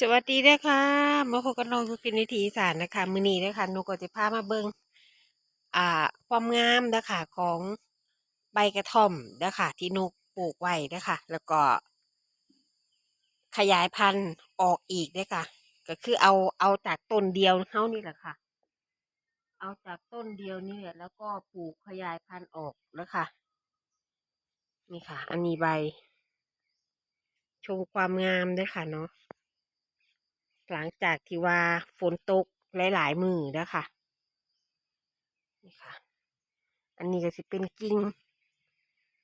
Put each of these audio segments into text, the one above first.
สวัสดีเด้อค่ะมาพบกับน้องยุพินวิถีอีสานนะคะมือนีนะคะนูก็จะพามาเบิ่งอ่าความงามนะคะของใบกระท่อมนะคะที่นูปลูกไว้นะคะแล้วก็ ขยายพันธุ์ออกอีกเด้อค่ะก็คือเอาเอาจากต้นเดียวเฮานี่แหละค่ะ เอาจากต้นเดียวนี่แหละแล้วก็ปลูกขยายพันธุ์ออกแล้วค่ะนี่ค่ะ อันนี้ใบ ชมความงามเด้วยค่ะเนาะ หลังจากที่ว่าฝนตกหลาย ๆ มือแล้วค่ะ นี่ค่ะ อันนี้ก็สิเป็นกิ่ง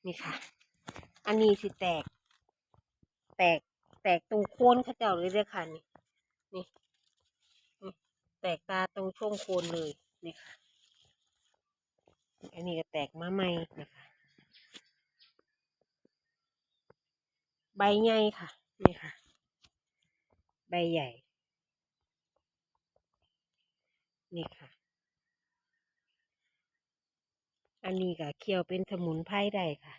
นี่ค่ะ อันนี้สิแตก แตก แตกตรงโคนเขาเจ้าเลยเด้อค่ะนี่ นี่นี่แตกตาตรงช่วงโคนเลย นี่ค่ะ อันนี้ก็แตกมาใหม่นะคะ ใบใหญ่ค่ะ นี่ค่ะ ใบใหญ่ นี่ค่ะ อันนี้ก็เคี่ยวเป็นสมุนไพรได้ค่ะ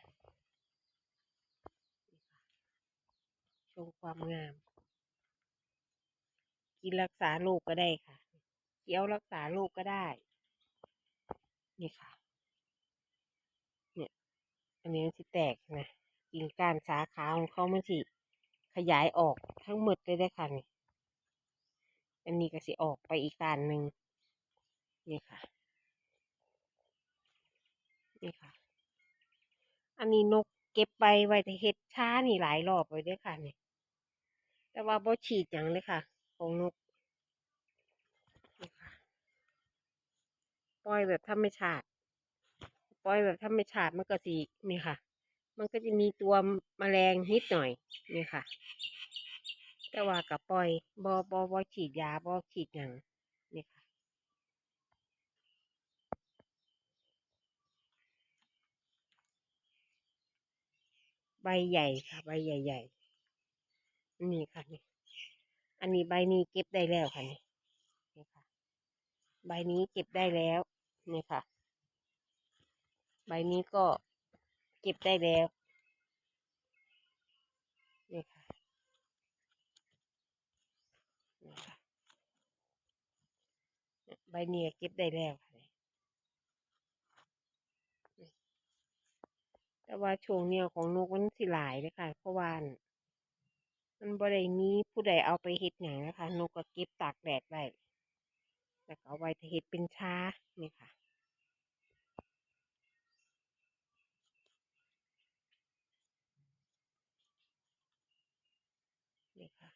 ชมความงาม กินรักษาโรคก็ได้ค่ะเคี้ยวรักษาโรคก็ได้ นี่ค่ะ เนี่ย อันนี้มันสิแตกนะกิ่งก้านสาขาของเขามันสิขยายออกทั้งหมดเลยได้ค่ะนี่อันนี้ก็สิออกไปอีกกานหนึ่ง นี่ค่ะ นี่ค่ะ อันนี้นกเก็บไปไว้แต่เฮ็ดช้านี่หลายรอบเลยเด้อค่ะนี่แต่ว่าบ่ฉีดหยังเลยค่ะ ของนกนี่ค่ะปล่อยแบบธรรมชาติปล่อยแบบธรรมชาติมันก็สินี่ค่ะ มันก็จะมีตัวแมลงนิดหน่อยนี่ค่ะ แต่ว่ากับปล่อยบ่บ่บ่ฉีดยาบ่ฉีดหยังนี่ค่ะ ใบใหญ่ค่ะ ใบใหญ่ๆนี่ค่ะนี่อันนี้ใบนี้เก็บได้แล้วค่ะนี่นี่ค่ะ ใบนี้เก็บได้แล้วนี่ค่ะ ใบนี้ก็เก็บได้แล้วนี่ค่ะนี่ค่ะเนี่ยใบนี้เก็บได้แล้ว แต่ว่าช่วงเนี้ยของนกมันสิหลายเลยค่ะ เพราะว่ามันบริเวณนี้ผู้ใดเอาไปเห็ดหยังนะคะ นกก็เก็บตากแดดไว้แล้วก็เอาไว้เห็ดเป็นชานี่ค่ะนี่ค่ะ